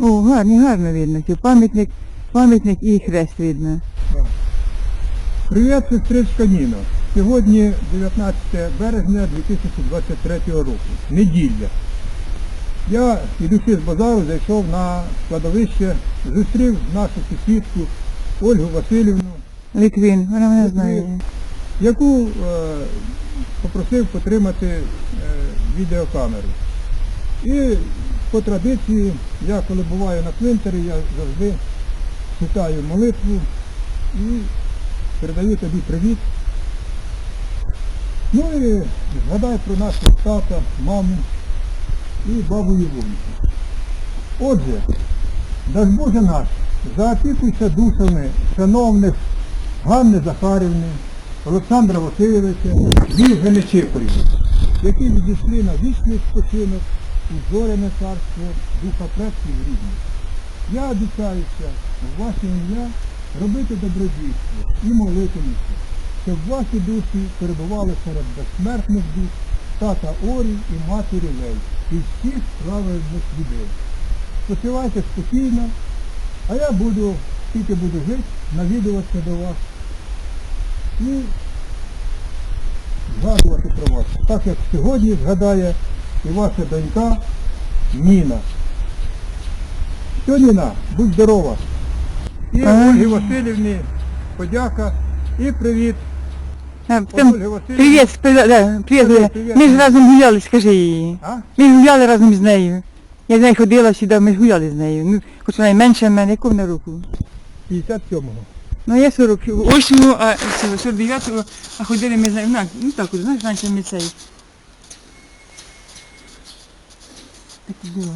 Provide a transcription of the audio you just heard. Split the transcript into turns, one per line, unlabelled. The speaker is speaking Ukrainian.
О, гарні, гарно видно. Ці Пам'ятник, пам'ятник і хрест видно.
Привіт, сестричка Ніно. Сьогодні 19 березня 2023 року. Неділя. Я, ідучи з базару, зайшов на складовище, зустрів нашу сусідку Ольгу Васильівну,
Литвин, вона мене знає.
яку е, попросив потримати е, відеокамеру. І по традиції, я коли буваю на цвинтарі, я завжди читаю молитву і передаю тобі привіт. Ну і згадай про нашого тата, маму і бабу Євоньку. Отже, дай Боже наш, заопікуйся душами шановних Ганни Захарівни, Олександра Васильовича, Вільгани Чипорів, які відійшли на вічний спочинок зоряне царство духа предків рідних. Я обіцяюся в ваше ім'я робити добродійство і молитимуся, щоб ваші душі перебували серед безсмертних душ тата Орі і матері Лей і всіх правильних людей. Спочивайте спокійно, а я буду, тільки буду жити, навідуватися до вас і згадувати про вас. Так як сьогодні згадає і ваша донька Ніна. Що, Ніна, будь здорова. І. Ольгі Васильівні подяка і привіт.
А,
От
потім,
Ольга
привіт, спи- да, привіт, Оля.
привіт.
Ми ж разом гуляли, скажи їй.
А?
Ми ж гуляли разом з нею. Я з нею ходила сюди, ми ж гуляли з нею. Ну, хоч вона й менше мене, яку на руку.
57-го.
Ну, я 48, а цього 49, а ходили ми з нею, ну так, от, знаєш, раніше ми цей. Так і було.